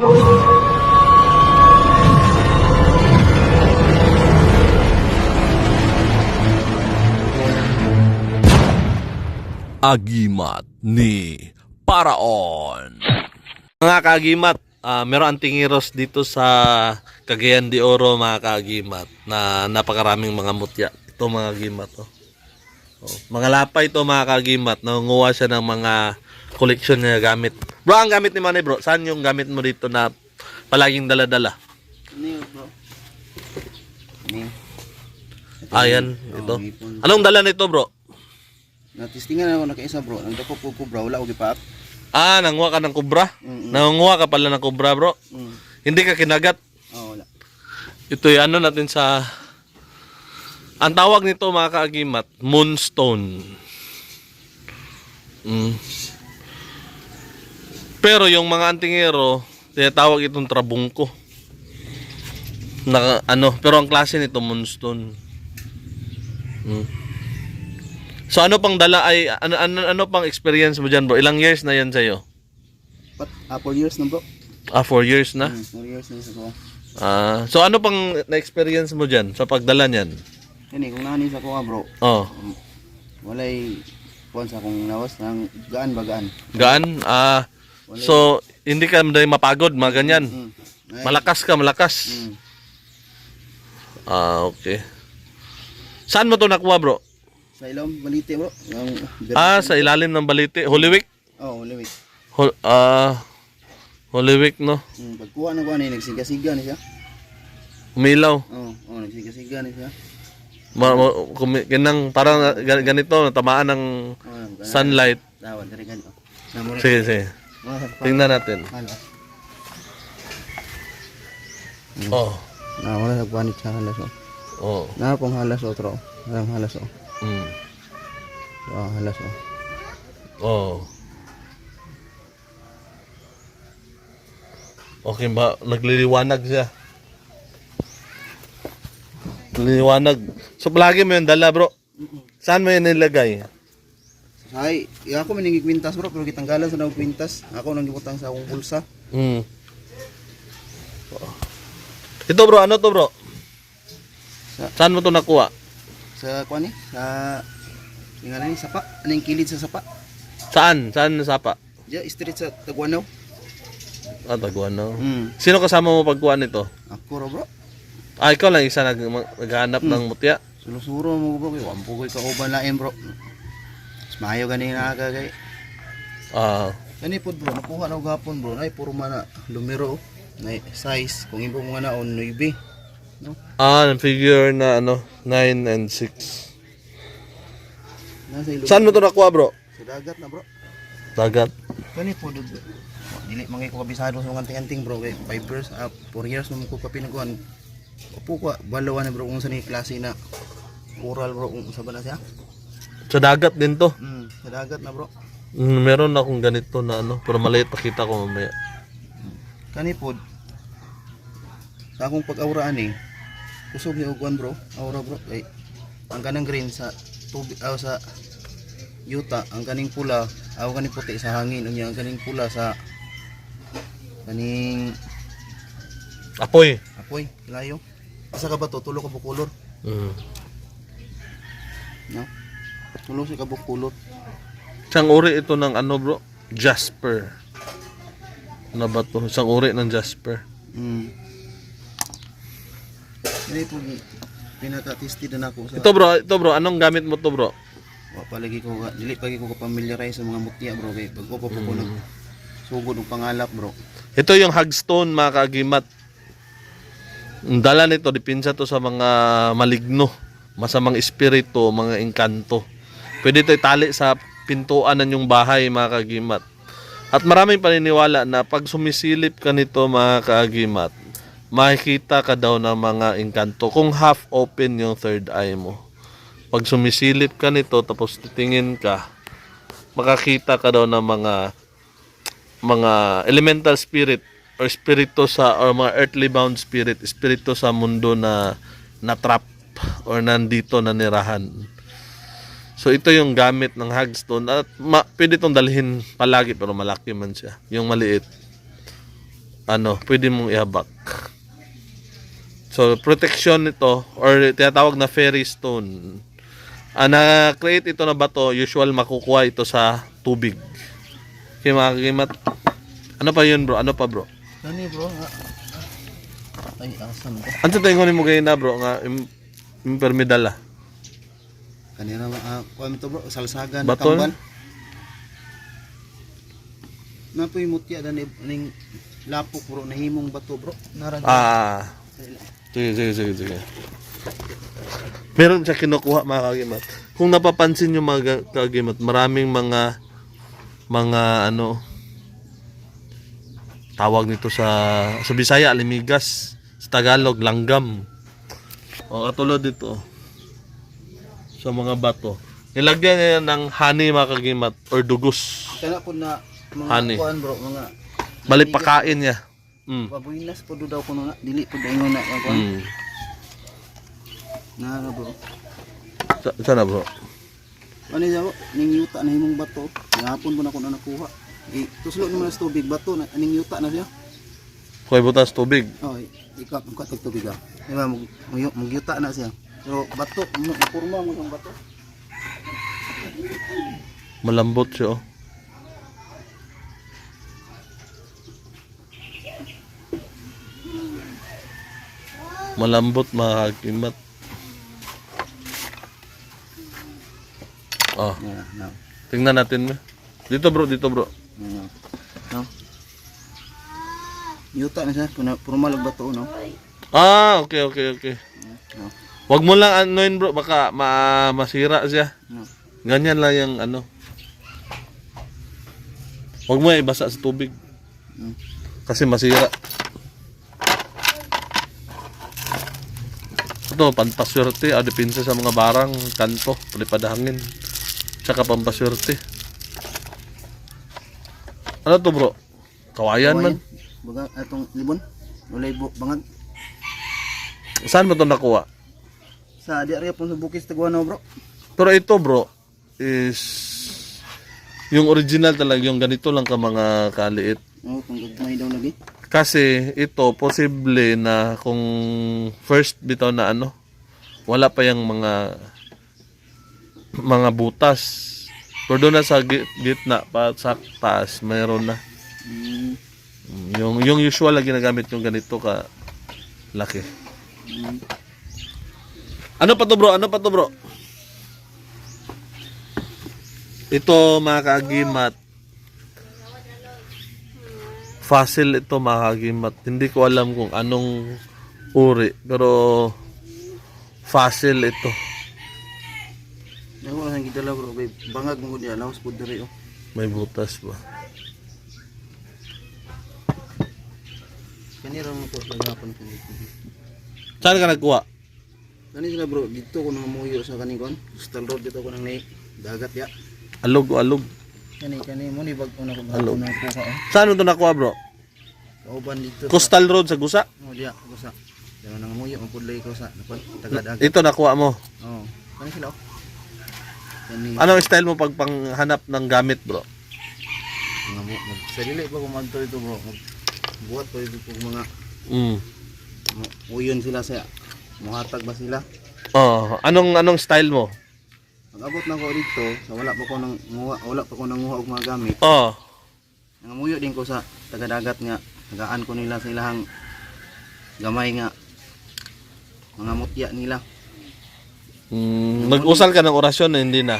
Agimat ni Paraon. Mga kagimat, ah, meron tingiros dito sa Cagayan de Oro mga kagimat na napakaraming mga mutya. Ito mga gimat. Oh. Oh, mga lapay ito mga kagimat. Nangunguha siya ng mga collection niya gamit. Bro, ang gamit ni Manay bro. Saan yung gamit mo dito na palaging dala-dala? Ano yun, bro? Ano? Ayan, ito. Oh. Anong dala nito bro? Natistingan ako na kaisa bro. Nagdako ko ko bro. Wala ko gipaak. Ah, nanguha ka ng kubra? Mm, mm. Nangunguha ka pala ng kubra bro? Mm. Hindi ka kinagat? Oh, wala. Ito yung ano natin sa... Ang tawag nito mga kaagimat, moonstone. Mm. Pero yung mga antingero, tinatawag itong trabungko. Na, ano, pero ang klase nito moonstone. Mm. So ano pang dala ay ano, ano ano pang experience mo diyan bro? Ilang years na 'yan sa iyo? Ah, four years na bro. Ah, 4 years na. Mm, four years na sa ko. Ah, so ano pang na-experience mo diyan sa pagdala niyan? Yan eh, kung nani sa ko bro. Oh. Walay kuan sa akong nawas ng gaan ba gaan. Gaan? Ah, so, hindi ka dahil mapagod, mga ganyan. Mm. Ay, Malakas ka, malakas. Mm. Ah, okay. Saan mo to nakuha, bro? Sa ilong balite bro. Ah, sa ilalim ng balite. Holy Week? Oh, wala wait. Hol ah, Holy Week, no? Mm, pagkuha na ko ani nagsiga-siga ni siya. Umilaw. Oh, oh nagsiga-siga ni siya. Ma, ma, kumi- kinang, parang ga- ganito, tamaan ng Oh, sunlight. Tawad dari ganito. Sige, sige. Oh, Tingnan natin. Hala. Oh. Na wala nagbanit sa halas oh. Oh. Na pong halas otro. Walang halas oh. Mm. Oh, halas oh. Oh. Okay ba? Nagliliwanag siya. Nagliliwanag. So, palagi mo yung dala, bro. Saan mo yun nilagay? Ay, iya ako miningi kwintas bro, pero gitanggalan sa nang kwintas. Ako nang gibutang sa akong pulsa. Hmm. Ito, bro. Ano to, bro? Sa- Saan mo to nakuha? Sa kuan ni, sa nga ni sapa, aning kilid sa sapa. Saan? Saan nasapa? Diya street sa Taguanaw. Ah, taguan no. Hmm. Sino kasama mo pagkuha nito? Ako ro bro. Ah, ikaw lang isa nag naghahanap ng mutya. Sulusuro mo bro, kay wampo koy kauban lain bro. Maayo gani na ka kay. Ah, Kani pod bro, nakuha na gapon bro. Ay puro man na lumero. Na size kung imong mga na on 9. No? ah, figure na ano, 9 and 6. Nasa ilog. Saan mo to nakuha, bro? Sa dagat na bro. Dagat. Kani po dud. Dili man kay ko kabisado sa mga anting bro kay 5 years, 4 years na mo ko kapinaguan. Opo ko balawan na bro kung sa ni klase na oral bro kung sa ba na siya. Sa dagat din to. Mm, sa dagat na bro. Mm, meron akong ganito na ano, pero maliit pakita ko mamaya. Kani pod. Sa akong pag-auraan eh. Kusog ni Ugwan bro. Aura bro kay ang kanang green sa tubig aw sa yuta, ang kaning pula, aw kaning puti sa hangin, unya ang kaning pula sa kaning Apoy. apoy, layo. Asa ka ba to? Tulo ka bukulor. Mm. No? Tulo si ka bukulor. Isang uri ito ng ano, bro? Jasper. Ano ba to? Isang uri ng Jasper. Mm. Dili po pinaka-tested na ako sa Ito, bro. Ito, bro. Anong gamit mo to, bro? Wa palagi ko dili pagi ko familiarize sa mga mutya bro kay pag upo po ko nag sugod og pangalap bro. Ito yung hagstone, mga kagimat. Ang dala nito, dipinsa to sa mga maligno, masamang espiritu, mga engkanto. Pwede ito itali sa pintuan ng yung bahay, mga kagimat. At maraming paniniwala na pag sumisilip ka nito, mga kagimat, makikita ka daw ng mga engkanto kung half open yung third eye mo. Pag sumisilip ka nito, tapos titingin ka, makakita ka daw ng mga mga elemental spirit or spirito sa or mga earthly bound spirit, spirito sa mundo na na trap or nandito na nirahan. So ito yung gamit ng hagstone at ma, pwede itong dalhin palagi pero malaki man siya. Yung maliit. ano, pwede mong ihabak. So, protection nito or tinatawag na fairy stone. Ang na-create ito na bato, usual makukuha ito sa tubig. Okay, mga kagimat. Ano pa yun, bro? Ano pa, bro? Kani bro nga. Ay, asam ko. Ano tingin mo ngayon na, bro? Nga, im impermidala. Kanina uh, kuan to bro, salsagan Baton? kamban. Napoy mutya dan ning lapok bro nahimong bato bro. Naran. Ah. Sige, sige, sige, sige. Meron siya kinukuha mga kagimat. Kung napapansin nyo mga ga- kagimat, maraming mga mga ano tawag nito sa sa Bisaya limigas, sa Tagalog langgam. O katulad dito sa mga bato. Nilagyan niya ng honey mga kagimat or dugos. Kana po na mga Honey. kuan bro, mga Bali pakain niya. Mm. babuinas po do daw ko nga dili po dayon na kuan. Mm. Na na bro. Sa, sana bro? Ano niya bro, ning yuta nahimong bato. Gahapon po na ko na nakuha. I tuslo naman sa tubig bato na ning yuta na siya. Kuhay butas tubig. Oh, ikap ang katog tubig ah. Diba, mag, mag, magyuta na siya. Pero bato, mo purma mo ang bato. Malambot siya oh. Malambot mga kagimat. Oh, Yeah, no. tingnan natin. Dito bro, dito bro. No. No. Yuta na siya, purma lang bato no. Ah, okay, okay, okay. No. Wag mo lang anuin bro, baka ma masira siya. No. Ganyan lang yung ano. Wag mo ibasa sa tubig. Mm. Kasi masira. Ito, pampaswerte. Ah, depende sa mga barang, kanto, palipadahangin. Tsaka pampaswerte. Ano to bro? Kawayan man. Baga atong libon. Walay bangag. Saan mo to nakuha? Sa di ari po sa bukis Taguano bro. Pero ito bro, is yung original talaga, yung ganito lang ka mga kaliit. Oh, kung gagmay daw lagi. Kasi ito, posible na kung first bitaw na ano, wala pa yung mga mga butas. Pero doon na sa gi- gitna, pa sa taas, mayroon na. Mm. Yung, yung usual na ginagamit yung ganito ka laki. Mm. Ano pa to bro? Ano pa to bro? Ito mga kagimat. Fossil ito mga kagimat. Hindi ko alam kung anong uri. Pero fossil ito. Ako lang gidala bro, bay bangag mo diya lawas pud diri oh. May butas ba? Kani ra mo po. Saan ka nagkuha? Kani sila bro, dito ko nang muyo sa kani kon. Coastal road dito ko nang nay dagat ya. Alog o alog. Kani kani mo ni bag una ko gahapon na kuha oh. Saan mo ito nakuha bro? Kauban dito. sa- Coastal Road sa Gusa? Oh, diya, kusa. Diyan nang muyo ang pudlay ko sa napan tagad Ito nakuha mo. Oh. Kani sila oh. Kani Anong style mo pag panghanap ng gamit bro? mga mo mag sa dili pa ko magto ito bro. Mag buhat pa ito kung mga Mm. uyon sila sa muhatag ba sila. Oh, anong anong style mo? Pag abot na ko dito, sa wala pa ko nang nguha, wala pa ko nang nguha og mga gamit. Oh. Nangamuyo din ko sa taga-dagat nga tagaan ko nila sa ilahang gamay nga mga mutya nila. Mm, nag-usal ka ng orasyon na hindi na.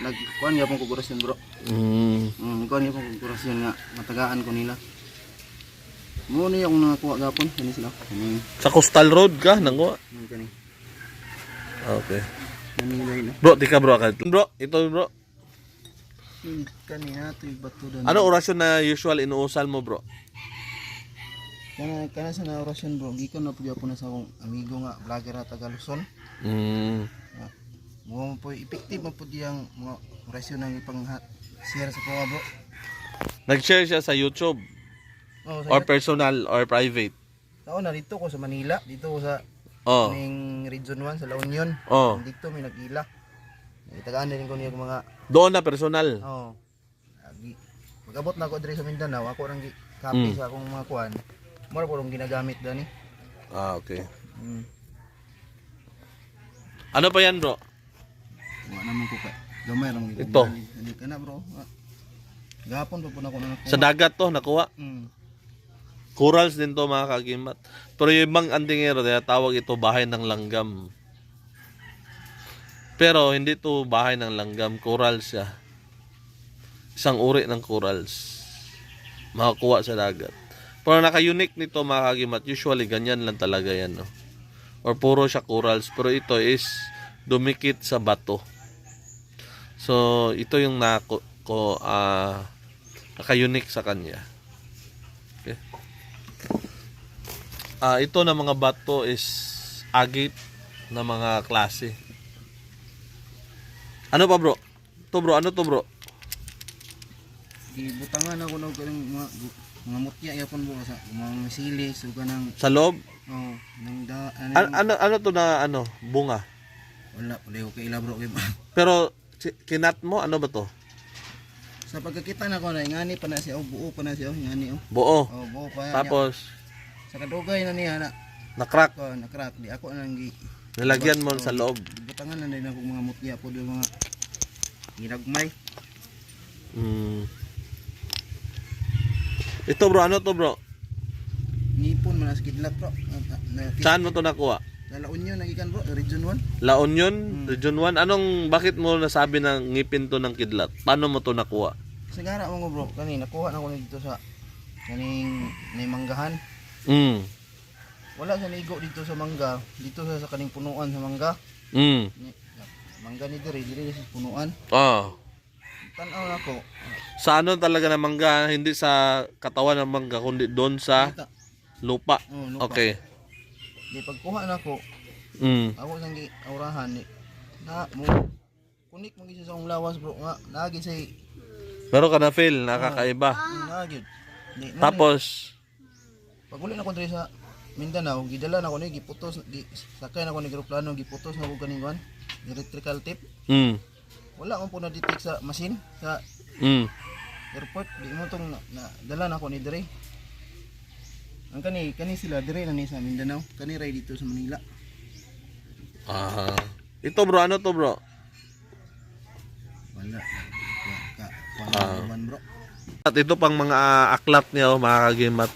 Nagkuan gyapon ko kurasyon bro. Mm. Mm, kuan gyapon ko kurasyon nga matagaan ko nila. Mo ni akong nakakuha gapon kani sila. Kani Sa Coastal Road ka nanguha. kani kani. Okay. Kani na. Bro, tika bro. ka- Bro, ito bro. Kani na to bato doon. Ano orasyon na usual inuusal mo bro? Kana kana sa na orasyon bro. Gikon na pud na sa akong amigo nga vlogger at taga Luzon. Mm. Mo po effective man pud yang mga orasyon nang ipang share sa kuha bro. Nag-share siya sa YouTube Oh, or personal or private. Taon na dito ko sa Manila, dito ko sa Oh. ning Region 1 sa La Union. Oh. Dito may nag-ila. Itagaan din ko niya mga Doon na personal. oh. Agi. Pag-abot na ako diri sa Mindanao, ako nang gi- copy Mm. sa akong mga kuan. Mura po yung ginagamit dani. Ah, okay. Mm. Ano pa yan, bro? Wa naman ko ka. Gamay lang Ito. Ka na bro. Ah. Gahapon pa po na ako na nakuha. Sa dagat to, nakuha. Mm. Corals din to mga kagimat. Pero yung ibang antingero, tawag ito bahay ng langgam. Pero hindi to bahay ng langgam, corals siya. Isang uri ng corals. Makakuha sa dagat. Pero naka-unique nito mga kagimat. Usually ganyan lang talaga yan. No? Or puro siya corals. Pero ito is dumikit sa bato. So, ito yung nako, ko, ah, naka-unique sa kanya. Okay. Ah, ito na mga bato is agate na mga klase. Ano pa bro? To bro, ano to bro? Gibutangan ako ng kanang mga mga mutya yapon bro sa mga silis o kanang Sa loob? oh nang da ano, An- ano ano to na ano? Bunga. wala wala ko kay bro. Pero kinat mo ano ba to? Sa pagkakita na ko na ngani pa na siya oh buo pa na siya oh ngani oh. Buo. Oh buo pa. Tapos sa kadugay na niya na na-crack. ko na crack di ako nang gi Nilagyan mo sa loob. butangan na din ako mga mutya po yung mga ginagmay. Mm. Ito bro, ano to bro? Nipon man sa kidlat bro. Na, Saan mo to nakuha? na La Union nagikan bro, Region 1. La Union, Region 1. Anong, bakit mo nasabi na ngipin to ng kidlat? Paano mo to nakuha? Sigara mo bro, kani nakuha na ko dito sa kaning may manggahan. Mm. Wala sa ligo dito sa mangga, dito sa, sa kaning punuan sa mangga. Mm. Ni, mangga ni dire, dire sa punuan. Ah. Tanaw na ko. Sa ano talaga na mangga, hindi sa katawan ng mangga, kundi doon sa Kita. lupa. Oh, lupa. Okay. Di pagkuha na ko, Mm. ako sang gi aurahan ni na mo kunik mo gisa sa akong lawas bro nga lagi say Pero ka na feel, nakakaiba. lagi. Di, na, Tapos, pag uli na ko diri sa Mindanao, gidala na ko ni giputos gi, sakay na ko ni eroplano giputos na ko kaning kuan electrical tip. mm. Wala akong po na-detect sa machine sa Mm. airport di mo tong na, na dala na ko ni dire ang kani kani sila dire na ni sa Mindanao kani ray dito sa Manila Ah. Ito bro, ano to bro? wala ka Ah. ka bro At ito pang mga ah, aklat niya, oh, mga kagimat.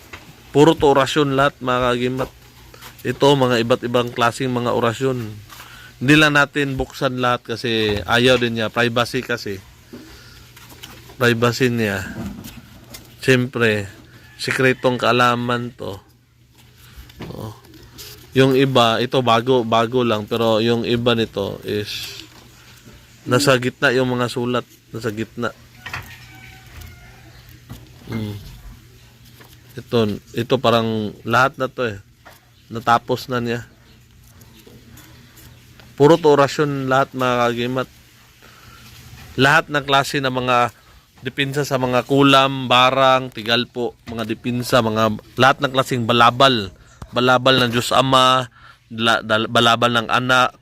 Puro to orasyon lahat, mga kagimat. Ito, mga iba't ibang klaseng mga orasyon. Hindi lang natin buksan lahat kasi ayaw din niya. Privacy kasi. Privacy niya. Siyempre, sikretong kaalaman to. Oh. Yung iba, ito bago, bago lang. Pero yung iba nito is nasa gitna yung mga sulat. Nasa gitna. Mm. Ito, ito parang lahat na to eh. Natapos na niya. Puro to orasyon lahat mga kagimat. Lahat ng klase ng mga dipinsa sa mga kulam, barang, tigalpo, mga dipinsa, mga lahat ng klaseng balabal. Balabal ng Diyos Ama, balabal ng anak,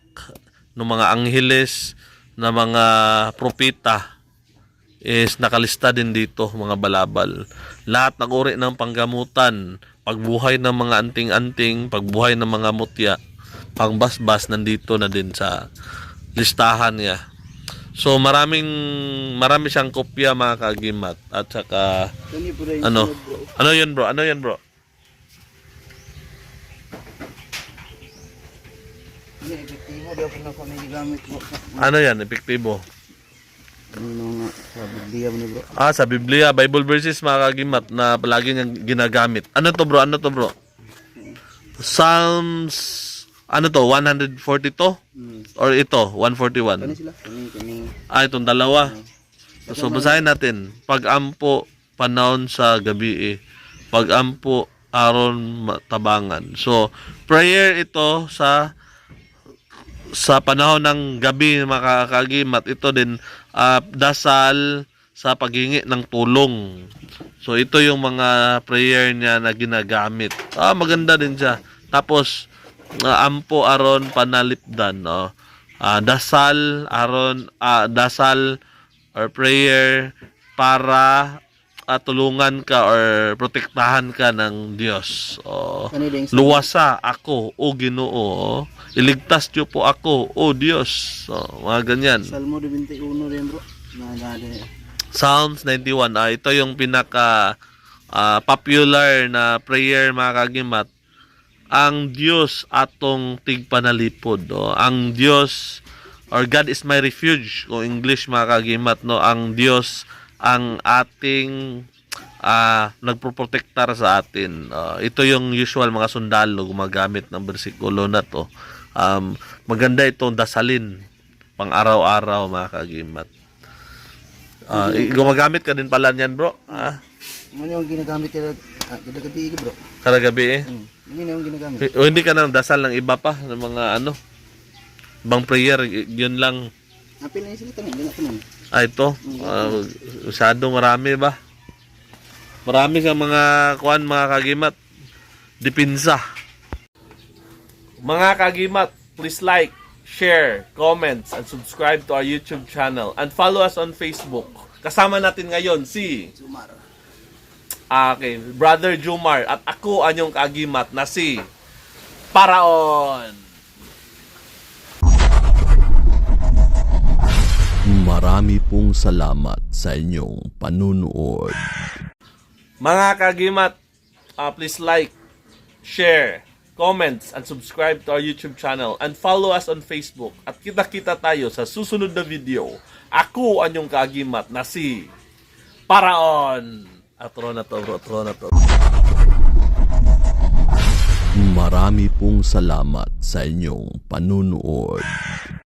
ng mga angheles, ng mga propita is nakalista din dito mga balabal. Lahat ng uri ng panggamutan, pagbuhay ng mga anting-anting, pagbuhay ng mga mutya, pangbasbas nandito na din sa listahan niya. So maraming marami siyang kopya mga kagimat. At saka ano? ano yun bro? Ano yun bro? Ano yan? Epektibo ano nga sa Biblia mo bro ah sa Biblia Bible verses mga kagimat na palagi niyang ginagamit ano to bro ano to bro Psalms ano to 142 hmm. or ito 141 kani sila kani Ah, itong dalawa. So, basahin natin. Pag-ampo, panahon sa gabi eh. Pag-ampo, aron tabangan. So, prayer ito sa sa panahon ng gabi mga kakagimat. Ito din, ah, dasal sa paghingi ng tulong. So, ito yung mga prayer niya na ginagamit. Ah, maganda din siya. Tapos, ah, ampo aron panalipdan. No? Ah, dasal aron ah, dasal or prayer para at tulungan ka or protektahan ka ng Diyos. O, Kaniding sa luwasa ako, o Ginoo. Iligtas niyo po ako, o Diyos. O, mga ganyan. Salmo 21 din bro. Psalms 91. Ah, ito yung pinaka ah, popular na prayer mga kagimat. Ang Diyos atong tigpanalipod. No? Ang Diyos or God is my refuge kung English mga kagimat. No? Ang Diyos ang ating ah, nagproprotektar sa atin. Ah, ito yung usual mga sundalo gumagamit ng bersikulo na to. Um, maganda itong dasalin pang araw-araw mga kagimat. I- gumagamit ka din pala niyan, bro. Ah, Ano yung ginagamit nila? Kada gabi bro. kada gabi eh. Hmm. Yun yung ginagamit. O hindi ka nang dasal ng iba pa, ng mga ano, ibang prayer, yun lang. Apil na yung salita nun. Ah, ito. Ah, masyado marami ba? Marami sa mga kuan mga kagimat. Dipinsa. Mga kagimat, please like, share, comments, and subscribe to our YouTube channel. And follow us on Facebook. Kasama natin ngayon si Sumar. Okay, Brother Jumar at ako anyong kagimat na si Paraon. Marami pong salamat sa inyong panunood. Mga kagimat, uh, please like, share, comments, and subscribe to our YouTube channel and follow us on Facebook. At kita-kita tayo sa susunod na video. Ako anyong kagimat na si Paraon. Atro na to, bro. Atro na to. Marami pong salamat sa inyong panunood.